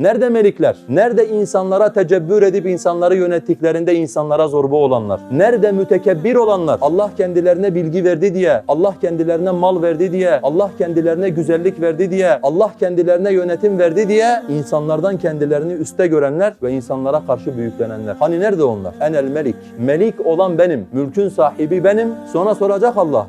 Nerede melikler? Nerede insanlara tecebbür edip insanları yönettiklerinde insanlara zorba olanlar? Nerede mütekebbir olanlar? Allah kendilerine bilgi verdi diye, Allah kendilerine mal verdi diye, Allah kendilerine güzellik verdi diye, Allah kendilerine yönetim verdi diye insanlardan kendilerini üste görenler ve insanlara karşı büyüklenenler. Hani nerede onlar? Enel melik. Melik olan benim. Mülkün sahibi benim. Sonra soracak Allah.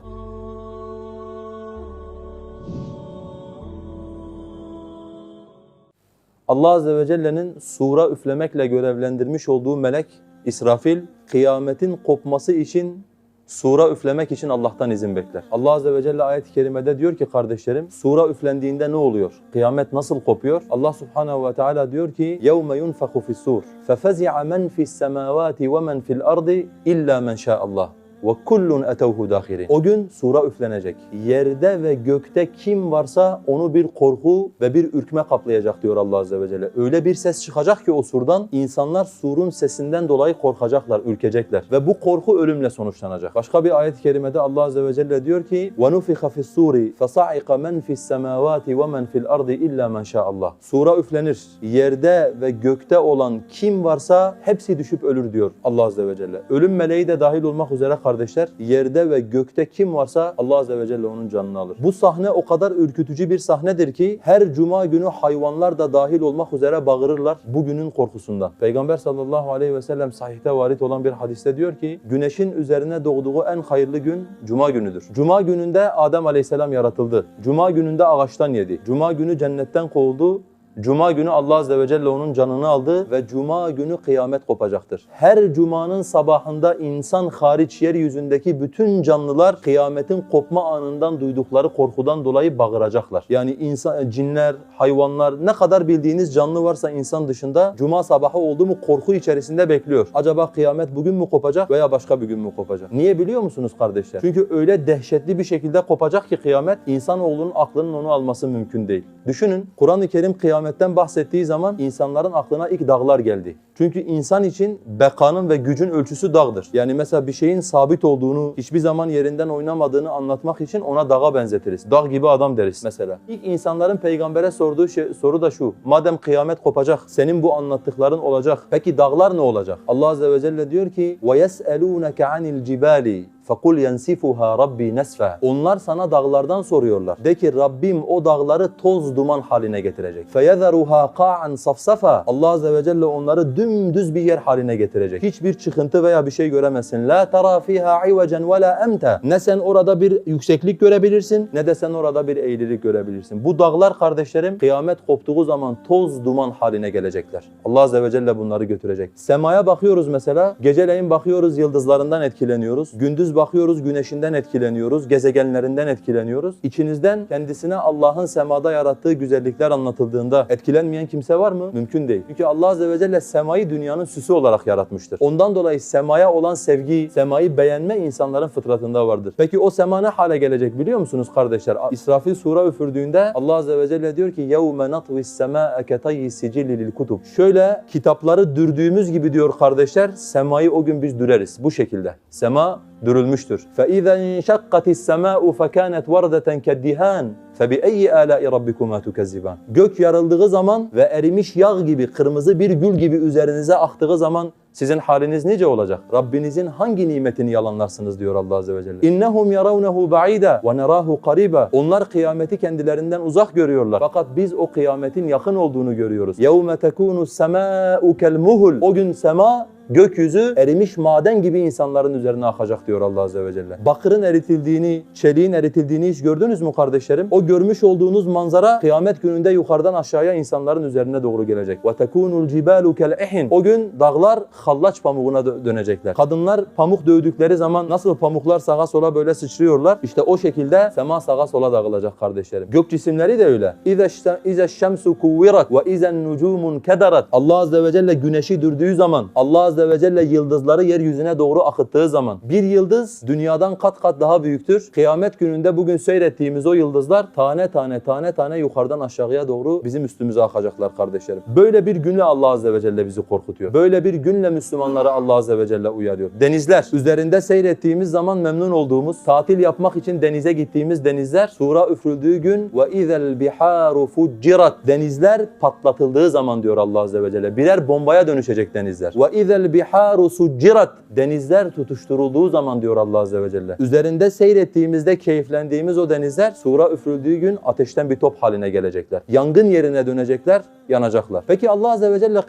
Allah Azze ve Celle'nin sura üflemekle görevlendirmiş olduğu melek İsrafil, kıyametin kopması için sura üflemek için Allah'tan izin bekler. Allah Azze ve Celle ayet-i kerimede diyor ki kardeşlerim, sura üflendiğinde ne oluyor? Kıyamet nasıl kopuyor? Allah Subhanahu ve Teala diyor ki, يَوْمَ يُنْفَخُ فِي السُّورِ فَفَزِعَ مَنْ فِي السَّمَاوَاتِ وَمَنْ فِي الْأَرْضِ إِلَّا مَنْ شَاءَ اللّٰهِ ve kullun etevhu dahirin. O gün sura üflenecek. Yerde ve gökte kim varsa onu bir korku ve bir ürkme kaplayacak diyor Allah Azze ve Celle. Öyle bir ses çıkacak ki o surdan insanlar surun sesinden dolayı korkacaklar, ürkecekler. Ve bu korku ölümle sonuçlanacak. Başka bir ayet-i kerimede Allah Azze ve Celle diyor ki وَنُفِخَ فِي السُّورِ فَصَعِقَ مَنْ فِي السَّمَاوَاتِ وَمَنْ فِي الْأَرْضِ إِلَّا مَنْ شَاءَ اللّٰهِ Sura üflenir. Yerde ve gökte olan kim varsa hepsi düşüp ölür diyor Allah Azze ve Celle. Ölüm meleği de dahil olmak üzere kardeşler yerde ve gökte kim varsa Allah Azze ve Celle onun canını alır. Bu sahne o kadar ürkütücü bir sahnedir ki her cuma günü hayvanlar da dahil olmak üzere bağırırlar bugünün korkusundan. Peygamber sallallahu aleyhi ve sellem sahihte varit olan bir hadiste diyor ki güneşin üzerine doğduğu en hayırlı gün cuma günüdür. Cuma gününde Adem aleyhisselam yaratıldı. Cuma gününde ağaçtan yedi. Cuma günü cennetten kovuldu. Cuma günü Allah Azze ve Celle onun canını aldı ve Cuma günü kıyamet kopacaktır. Her Cuma'nın sabahında insan hariç yeryüzündeki bütün canlılar kıyametin kopma anından duydukları korkudan dolayı bağıracaklar. Yani insan, cinler, hayvanlar ne kadar bildiğiniz canlı varsa insan dışında Cuma sabahı oldu mu korku içerisinde bekliyor. Acaba kıyamet bugün mü kopacak veya başka bir gün mü kopacak? Niye biliyor musunuz kardeşler? Çünkü öyle dehşetli bir şekilde kopacak ki kıyamet insanoğlunun aklının onu alması mümkün değil. Düşünün Kur'an-ı Kerim kıyametten bahsettiği zaman insanların aklına ilk dağlar geldi. Çünkü insan için bekanın ve gücün ölçüsü dağdır. Yani mesela bir şeyin sabit olduğunu, hiçbir zaman yerinden oynamadığını anlatmak için ona dağa benzetiriz. Dağ gibi adam deriz mesela. İlk insanların peygambere sorduğu şey, soru da şu. Madem kıyamet kopacak, senin bu anlattıkların olacak. Peki dağlar ne olacak? Allah azze ve celle diyor ki: "Ve yes'elûneke anil cibali فَقُلْ يَنْسِفُهَا رَبِّي نَسْفًا Onlar sana dağlardan soruyorlar. De ki Rabbim o dağları toz duman haline getirecek. فَيَذَرُهَا قَاعًا صَفْصَفًا Allah Azze ve Celle onları dümdüz bir yer haline getirecek. Hiçbir çıkıntı veya bir şey göremezsin. لَا تَرَى فِيهَا عِوَجًا وَلَا اَمْتًا Ne sen orada bir yükseklik görebilirsin ne de sen orada bir eğrilik görebilirsin. Bu dağlar kardeşlerim kıyamet koptuğu zaman toz duman haline gelecekler. Allah Azze ve Celle bunları götürecek. Semaya bakıyoruz mesela. Geceleyin bakıyoruz yıldızlarından etkileniyoruz. Gündüz bakıyoruz güneşinden etkileniyoruz. Gezegenlerinden etkileniyoruz. İçinizden kendisine Allah'ın semada yarattığı güzellikler anlatıldığında etkilenmeyen kimse var mı? Mümkün değil. Çünkü Allah Azze ve Celle semayı dünyanın süsü olarak yaratmıştır. Ondan dolayı semaya olan sevgi, semayı beğenme insanların fıtratında vardır. Peki o sema ne hale gelecek biliyor musunuz kardeşler? İsrafil sura üfürdüğünde Allah Azze ve Celle diyor ki يَوْمَ نَطْوِ السَّمَاءَ كَتَيِّ سِجِلِ لِلْكُتُبِ Şöyle kitapları dürdüğümüz gibi diyor kardeşler, semayı o gün biz düreriz. Bu şekilde. Sema dürülmüştür. فَاِذَا انْشَقَّتِ السَّمَاءُ فَكَانَتْ وَرْدَةً كَالدِّهَانِ فَبِأَيِّ آلَاءِ رَبِّكُمَا تُكَذِّبَانِ Gök yarıldığı zaman ve erimiş yağ gibi, kırmızı bir gül gibi üzerinize aktığı zaman sizin haliniz nice olacak? Rabbinizin hangi nimetini yalanlarsınız diyor Allah Azze ve Celle. İnnehum yaravnehu ba'ida ve nerahu qariba. Onlar kıyameti kendilerinden uzak görüyorlar. Fakat biz o kıyametin yakın olduğunu görüyoruz. Yevme tekunu semâ'u kelmuhul. O gün sema gökyüzü erimiş maden gibi insanların üzerine akacak diyor Allah Azze ve Celle. Bakırın eritildiğini, çeliğin eritildiğini hiç gördünüz mü kardeşlerim? O görmüş olduğunuz manzara kıyamet gününde yukarıdan aşağıya insanların üzerine doğru gelecek. وَتَكُونُ الْجِبَالُ كَالْاِحِنِ O gün dağlar hallaç pamuğuna dö- dönecekler. Kadınlar pamuk dövdükleri zaman nasıl pamuklar sağa sola böyle sıçrıyorlar? İşte o şekilde sema sağa sola dağılacak kardeşlerim. Gök cisimleri de öyle. اِذَا الشَّمْسُ كُوِّرَتْ وَاِذَا النُّجُومُ كَدَرَتْ Allah Azze ve Celle güneşi dürdüğü zaman, Allah Azze Azze ve Celle yıldızları yeryüzüne doğru akıttığı zaman bir yıldız dünyadan kat kat daha büyüktür. Kıyamet gününde bugün seyrettiğimiz o yıldızlar tane tane tane tane yukarıdan aşağıya doğru bizim üstümüze akacaklar kardeşlerim. Böyle bir günle Allah Azze ve Celle bizi korkutuyor. Böyle bir günle Müslümanları Allah Azze ve Celle uyarıyor. Denizler üzerinde seyrettiğimiz zaman memnun olduğumuz, tatil yapmak için denize gittiğimiz denizler sura üfrüldüğü gün ve izel biharu fuccirat denizler patlatıldığı zaman diyor Allah Azze ve Celle. Birer bombaya dönüşecek denizler. Ve izel biharu succirat denizler tutuşturulduğu zaman diyor Allah Azze ve Celle. Üzerinde seyrettiğimizde keyiflendiğimiz o denizler sura üfrüldüğü gün ateşten bir top haline gelecekler. Yangın yerine dönecekler, yanacaklar. Peki Allah Azze ve Celle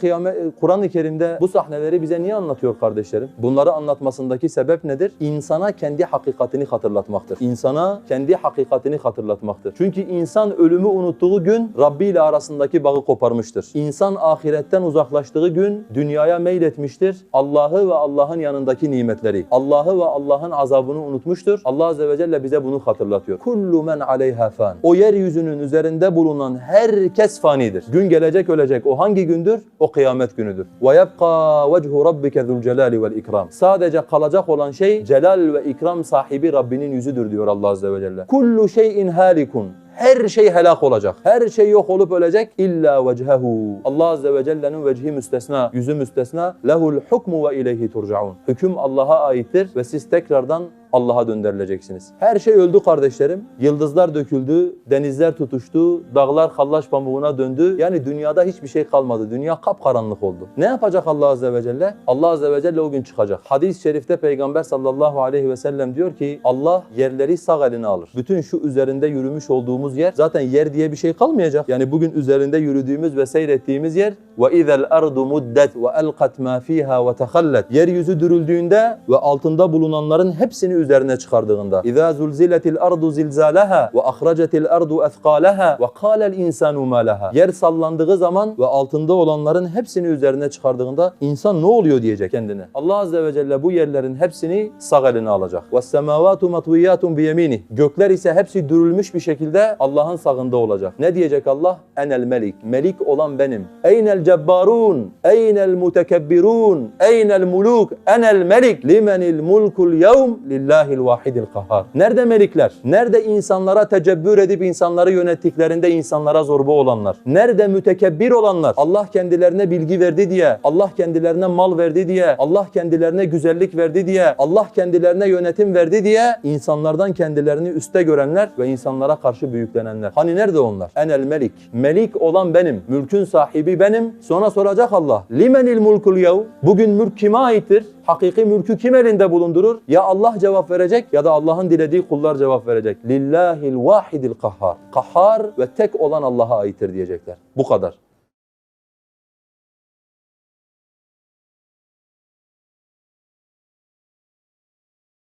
Kur'an-ı Kerim'de bu sahneleri bize niye anlatıyor kardeşlerim? Bunları anlatmasındaki sebep nedir? İnsana kendi hakikatini hatırlatmaktır. İnsana kendi hakikatini hatırlatmaktır. Çünkü insan ölümü unuttuğu gün Rabbi ile arasındaki bağı koparmıştır. İnsan ahiretten uzaklaştığı gün dünyaya meyletmiştir. Allah'ı ve Allah'ın yanındaki nimetleri, Allah'ı ve Allah'ın azabını unutmuştur. Allah Azze ve Celle bize bunu hatırlatıyor. Kullu men aleyha fan. O yeryüzünün üzerinde bulunan herkes fanidir. Gün gelecek ölecek. O hangi gündür? O kıyamet günüdür. Ve yebqa vechu rabbike zul vel ikram. Sadece kalacak olan şey celal ve ikram sahibi Rabbinin yüzüdür diyor Allah Azze ve Celle. Kullu şeyin halikun. Her şey helak olacak. Her şey yok olup ölecek. İlla vechehu. Allah Azze ve Celle'nin vecihi müstesna, yüzü müstesna. Lehul hukmu ve ileyhi turcaun. Hüküm Allah'a aittir ve siz tekrardan Allah'a döndürüleceksiniz. Her şey öldü kardeşlerim. Yıldızlar döküldü, denizler tutuştu, dağlar hallaç pamuğuna döndü. Yani dünyada hiçbir şey kalmadı. Dünya kapkaranlık oldu. Ne yapacak Allah Azze ve Celle? Allah Azze ve Celle o gün çıkacak. Hadis-i şerifte Peygamber sallallahu aleyhi ve sellem diyor ki Allah yerleri sağ eline alır. Bütün şu üzerinde yürümüş olduğumuz yer zaten yer diye bir şey kalmayacak. Yani bugün üzerinde yürüdüğümüz ve seyrettiğimiz yer ve izel ardu muddet ve elqat ma fiha ve tehallet. Yeryüzü dürüldüğünde ve altında bulunanların hepsini üzerine çıkardığında. Ardu zilzalaha ve ahracetil ardu ethqalaha ve qala'l insanu ma laha. Yer sallandığı zaman ve altında olanların hepsini üzerine çıkardığında insan ne oluyor diyecek kendine. Allah azze ve celle bu yerlerin hepsini sağ eline alacak. Matwiyatun bi yemini. Gökler ise hepsi dürülmüş bir şekilde Allah'ın sağında olacak. Ne diyecek Allah? Enel melik. Melik olan benim. Eynel cebbarun. Eynel mutekebbirun. Eynel muluk. Enel melik. Limenil mulkul yevm lillahil vahidil kahhar. Nerede melikler? Nerede insanlara tecebbür edip insanları yönettiklerinde insanlara zorba olanlar? Nerede mütekebbir olanlar? Allah kendilerine bilgi verdi diye, Allah kendilerine mal verdi diye, Allah kendilerine güzellik verdi diye, Allah kendilerine yönetim verdi diye insanlardan kendilerini üste görenler ve insanlara karşı büyüklenenler. Hani nerede onlar? Enel melik. Melik olan benim. Mülkün sahibi benim. Sonra soracak Allah. Limenil mulkul yev? Bugün mülk kime aittir? Hakiki mülkü kim elinde bulundurur? Ya Allah cevap verecek ya da Allah'ın dilediği kullar cevap verecek. Lillahil vahidil kahhar. Kahhar ve tek olan Allah'a aittir diyecekler. Bu kadar.